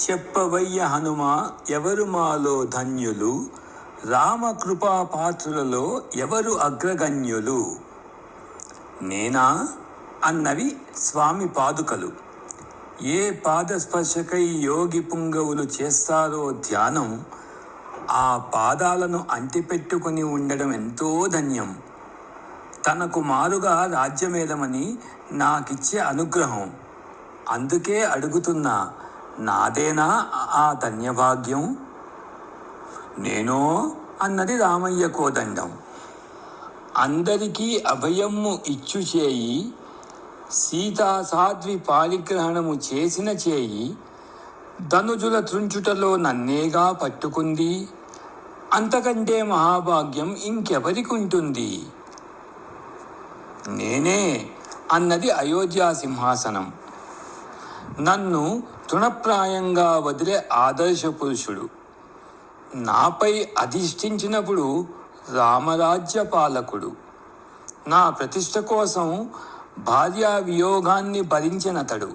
చెప్పవయ్య హనుమ ఎవరు మాలో ధన్యులు? రామకృపా పాత్రులలో ఎవరు అగ్రగణ్యులు? నేనా? అన్నవి స్వామి పాదుకలు. ఏ పాదస్పర్శకై యోగి పుంగవులు చేస్తారో ధ్యానం ఆ పాదాలను అంటిపెట్టుకుని ఉండడం ఎంతో ధన్యం. తనకు మారుగా రాజ్యమేదమని నాకిచ్చే అనుగ్రహం. అందుకే అడుగుతున్నా నాదేనా? ఆ ధన్యభాగ్యం. నేనో అన్నది రామయ్య కోదండం అందరికీ అభయమ్ము ఇచ్చు చేయి సీతా సాధ్వి పాలిగ్రహణము చేసిన చేయి ధనుజుల త్రుంచుటలో నన్నేగా పట్టుకుంది. అంతకంటే మహాభాగ్యం ఇంకెవరికుంటుంది? నేనే అన్నది అయోధ్య సింహాసనం. నన్ను తృణప్రాయంగా వదిలే ఆదర్శ పురుషుడు. నాపై అధిష్ఠించినప్పుడు రామరాజ్య పాలకుడు నా ప్రతిష్ట కోసం భార్యా వియోగాన్ని భరించినతడు.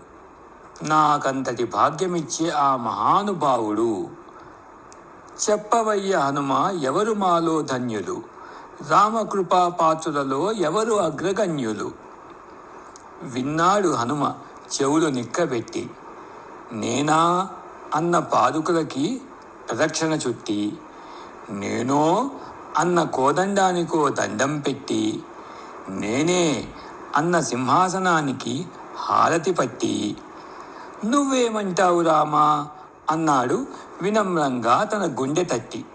నాకంతటి భాగ్యమిచ్చే ఆ మహానుభావుడు. చెప్పవయ్య హనుమ ఎవరు మాలో ధన్యులు? రామకృపా పాత్రులలో ఎవరు అగ్రగణ్యులు? విన్నాడు హనుమ చెవులు నిక్కబెట్టి. నేనా అన్న పాదుకలకి ప్రదక్షిణ చుట్టి నేనో అన్న కోదండానికో దండం పెట్టి నేనే అన్న సింహాసనానికి హారతి పట్టి నువ్వేమంటావు రామా అన్నాడు వినమ్రంగా తన గుండె తట్టి.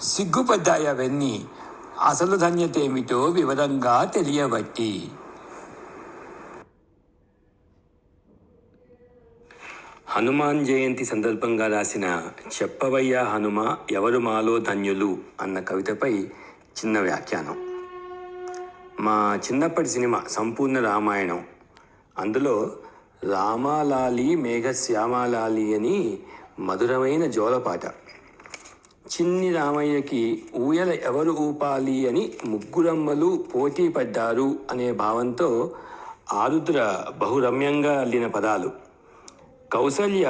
సిగ్గుపడ్డాయి అవన్నీ అసలు ధన్యతేమిటో వివరంగా తెలియబట్టి హనుమాన్ జయంతి సందర్భంగా రాసిన చెప్పవయ్యా హనుమ ఎవరు మాలో ధన్యులు అన్న కవితపై చిన్న వ్యాఖ్యానం. మా చిన్నప్పటి సినిమా సంపూర్ణ రామాయణం. అందులో రామాలాలి మేఘశ్యామాలాలి అని మధురమైన జోలపాట. చిన్ని రామయ్యకి ఊయల ఎవరు ఊపాలి అని ముగ్గురమ్మలు పోటీ పడ్డారు అనే భావంతో ఆరుద్ర బహురమ్యంగా అల్లిన పదాలు. కౌసల్య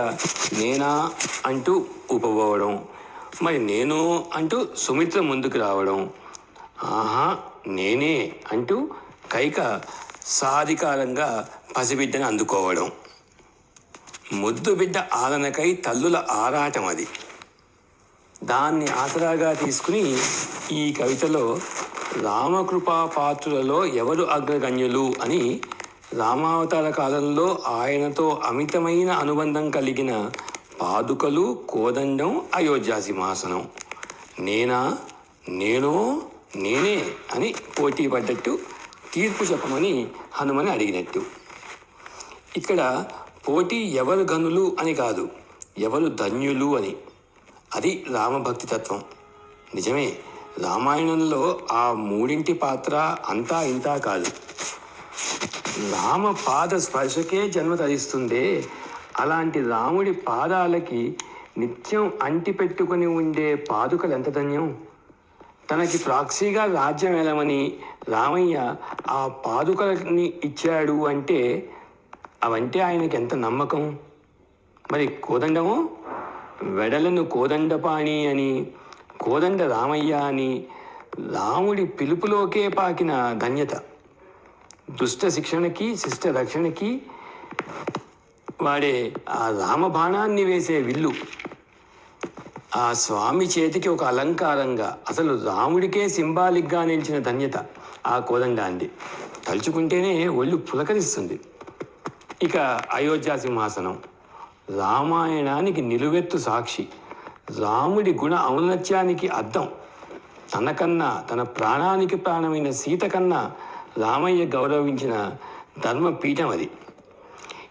నేనా అంటూ ఊపబోవడం మరి నేను అంటూ సుమిత్ర ముందుకు రావడం. ఆహా నేనే అంటూ కైక సాధికారంగా పసిబిడ్డను అందుకోవడం. ముద్దు బిడ్డ ఆలనకై తల్లుల ఆరాటం అది. దాన్ని ఆసరాగా తీసుకుని ఈ కవితలో రామకృపా పాత్రులలో ఎవరు అగ్రగణ్యులు అని రామావతార కాలంలో ఆయనతో అమితమైన అనుబంధం కలిగిన పాదుకలు కోదండం అయోధ్యా సింహాసనం. నేనా? నేనో? నేనే అని పోటీ పడ్డట్టు తీర్పు చెప్పమని హనుమని అడిగినట్టు. ఇక్కడ పోటీ ఎవరు గనులు అని కాదు ఎవరు ధన్యులు అని. అది రామభక్తి తత్వం నిజమే రామాయణంలో ఆ మూడింటి పాత్ర అంతా ఇంతా కాదు. రామ పాద స్పర్శకే జన్మ తరిస్తుంది అలాంటి రాముడి పాదాలకి నిత్యం అంటిపెట్టుకుని ఉండే పాదుకలు ఎంత ధన్యం. తనకి ప్రాక్సీగా రాజ్యం వెళ్ళమని రామయ్య ఆ పాదుకలని ఇచ్చాడు అంటే అవంటే ఆయనకి ఎంత నమ్మకం? మరి కోదండము? వెడలను కోదండపాణి అని కోదండ రామయ్య అని రాముడి పిలుపులోకే పాకిన ధన్యత. దుష్ట శిక్షణకి శిష్ట రక్షణకి వాడే ఆ రామబాణాన్ని వేసే విల్లు. ఆ స్వామి చేతికి ఒక అలంకారంగా అసలు రాముడికే సింబాలిక్గా నిలిచిన ధన్యత ఆ కోదండాన్ని తలుచుకుంటేనే ఒళ్ళు పులకరిస్తుంది. ఇక అయోధ్య సింహాసనం. రామాయణానికి నిలువెత్తు సాక్షి. రాముడి గుణ ఔన్నత్యానికి అద్దం. తనకన్నా తన ప్రాణానికి ప్రాణమైన సీత కన్నా రామయ్య గౌరవించిన ధర్మపీఠం అది.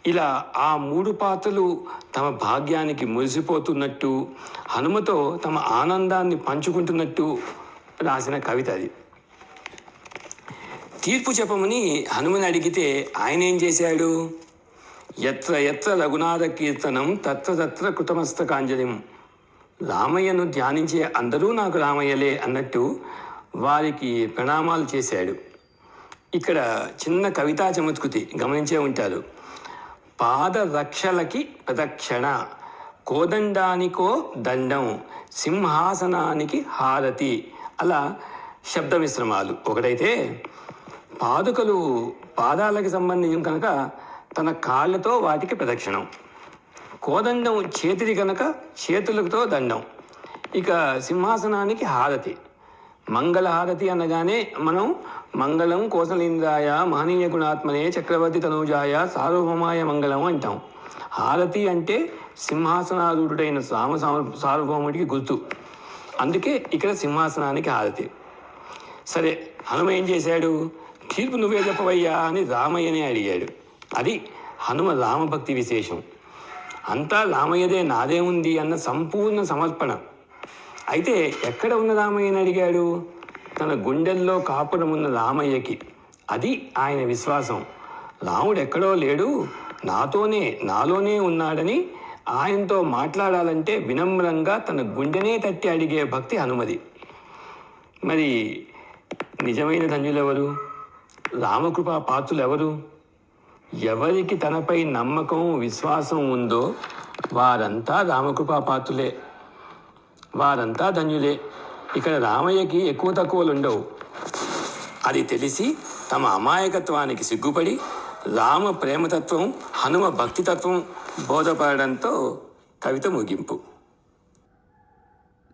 ఇలా ఆ మూడు పాత్రలు తమ భాగ్యానికి మురిసిపోతున్నట్టు హనుమతో తమ ఆనందాన్ని పంచుకుంటున్నట్టు రాసిన కవిత అది. తీర్పు చెప్పమని హనుమని అడిగితే ఆయన ఏం చేశాడు? ఎత్ర ఎత్ర రఘునాథ కీర్తనం తత్ర తత్ర కృతమస్తకాంజలిం. రామయ్యను ధ్యానించే అందరూ నాకు రామయ్యలే అన్నట్టు వారికి ప్రణామాలు చేశాడు. ఇక్కడ చిన్న కవితా చమత్కృతి గమనించే ఉంటారు. పాదరక్షలకి ప్రదక్షిణ. కోదండానికో దండం. సింహాసనానికి హారతి. అలా శబ్ద మిశ్రమాలు. ఒకటైతే పాదుకలు పాదాలకి సంబంధించిన కనుక తన కాళ్ళతో వాటికి ప్రదక్షిణం. కోదండం చేతిది కనుక చేతులతో దండం. ఇక సింహాసనానికి హారతి. మంగళ హారతి అనగానే మనం మంగళం కోసలింద్రాయ మహనీయ గుణాత్మనే చక్రవర్తి తనూజాయ సార్వభౌమాయ మంగళం అంటాం. హారతి అంటే సింహాసనారూఢుడైన రామ సార్వభౌముడికి గుర్తు. అందుకే ఇక్కడ సింహాసనానికి హారతి. సరే హనుమ ఏం చేశాడు? తీర్పు నువ్వే చెప్పవయ్యా అని రామయ్యనే అడిగాడు. అది హనుమ రామభక్తి విశేషం. అంతా రామయ్యదే నాదే ఉంది అన్న సంపూర్ణ సమర్పణ. అయితే ఎక్కడ ఉన్న రామయ్యని అడిగాడు? తన గుండెల్లో కాపురమున్న రామయ్యకి. అది ఆయన విశ్వాసం. రాముడు ఎక్కడో లేడు నాతోనే నాలోనే ఉన్నాడని ఆయనతో మాట్లాడాలంటే వినమ్రంగా తన గుండెనే తట్టి అడిగే భక్తి హనుమది మరి నిజమైన ధన్యులెవరు? రామకృపా పాత్రులు ఎవరు ఎవరికి తనపై నమ్మకం విశ్వాసం ఉందో వారంతా రామకృపా పాత్రులే. వారంతా ధన్యులే. ఇక్కడ రామయ్యకి ఎక్కువ తక్కువలు ఉండవు. అది తెలిసి తమ అమాయకత్వానికి సిగ్గుపడి రామ ప్రేమతత్వం హనుమ భక్తితత్వం బోధపడడంతో కవిత ముగింపు.